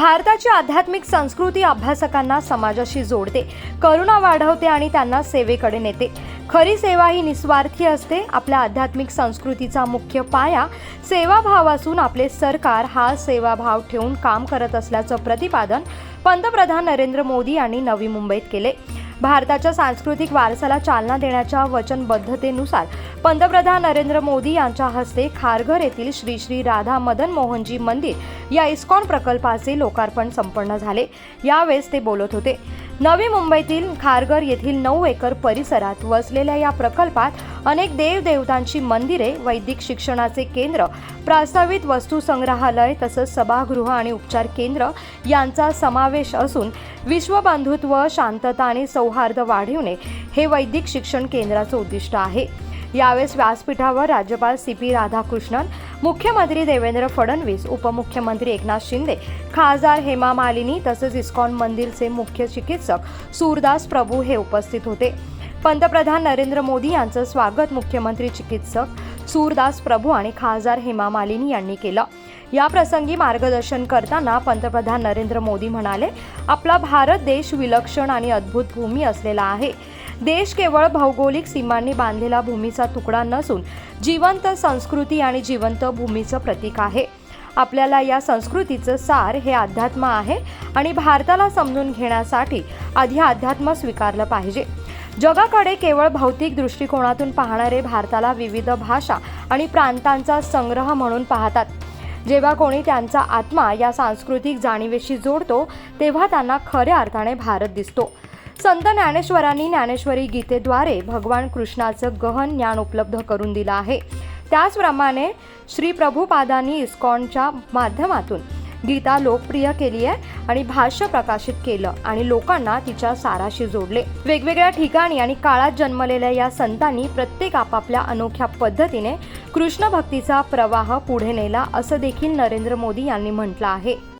भारताची आध्यात्मिक संस्कृती अभ्यासकांना समाजाशी जोडते. करुणा वाढवते आणि त्यांना सेवेकडे नेते. खरी सेवा ही निस्वार्थी असते. आपल्या आध्यात्मिक संस्कृतीचा मुख्य पाया सेवाभाव असून आपले सरकार हा सेवाभाव ठेवून काम करत असल्याचं प्रतिपादन पंतप्रधान नरेंद्र मोदी यांनी नवी मुंबईत केले. भारताच्या सांस्कृतिक वारसाला चालना देण्याच्या वचनबद्धतेनुसार पंतप्रधान नरेंद्र मोदी यांच्या हस्ते खारघर येथील श्री श्री राधा मदन मोहनजी मंदिर या इस्कॉन प्रकल्पाचे लोकार्पण संपन्न झाले. यावेळेस ते बोलत होते. नवी मुंबईतील खारघर येथील नऊ एकर परिसरात वसलेल्या या प्रकल्पात अनेक देवदेवतांची मंदिरे वैदिक शिक्षणाचे केंद्र प्रस्तावित वस्तू संग्रहालय तसंच सभागृह आणि उपचार केंद्र यांचा समावेश असून विश्वबंधुत्व शांतता आणि सौहार्द वाढविणे हे वैदिक शिक्षण केंद्राचं उद्दिष्ट आहे. यावेळेस व्यासपीठावर राज्यपाल सी पी राधाकृष्णन मुख्यमंत्री देवेंद्र फडणवीस उपमुख्यमंत्री एकनाथ शिंदे खासदार हेमा मालिनी तसेच इस्कॉन मंदिरचे मुख्य चिकित्सक सूरदास प्रभू हे उपस्थित होते. पंतप्रधान नरेंद्र मोदी यांचं स्वागत मुख्यमंत्री चिकित्सक सूरदास प्रभू आणि खासदार हेमा मालिनी यांनी केलं. या प्रसंगी मार्गदर्शन करताना पंतप्रधान नरेंद्र मोदी म्हणाले आपला भारत देश विलक्षण आणि अद्भुत भूमी असलेला आहे. देश केवळ भौगोलिक सीमांनी बांधलेला भूमीचा तुकडा नसून जिवंत संस्कृती आणि जिवंत भूमीचं प्रतीक आहे. आपल्याला या संस्कृतीचं सार हे अध्यात्म आहे आणि भारताला समजून घेण्यासाठी आधी अध्यात्म स्वीकारलं पाहिजे. जगाकडे केवळ भौतिक दृष्टिकोनातून पाहणारे भारताला विविध भाषा आणि प्रांतांचा संग्रह म्हणून पाहतात. जेव्हा कोणी त्यांचा आत्मा या सांस्कृतिक जाणीवेशी जोडतो तेव्हा त्यांना खऱ्या अर्थाने भारत दिसतो. संत ज्ञानेश्वरांनी ज्ञानेश्वरी गीतेद्वारे भगवान कृष्णाचं गहन ज्ञान उपलब्ध करून दिलं आहे. त्याचप्रमाणे श्री प्रभुपादांनी इस्कॉनच्या माध्यमातून गीता लोकप्रिय केली आहे आणि भाष्य प्रकाशित केलं आणि लोकांना तिच्या साराशी जोडले. वेगवेगळ्या ठिकाणी आणि काळात जन्मलेल्या या संतांनी प्रत्येक आपापल्या अनोख्या पद्धतीने कृष्ण भक्तीचा प्रवाह पुढे नेला असं देखील नरेंद्र मोदी यांनी म्हटलं आहे.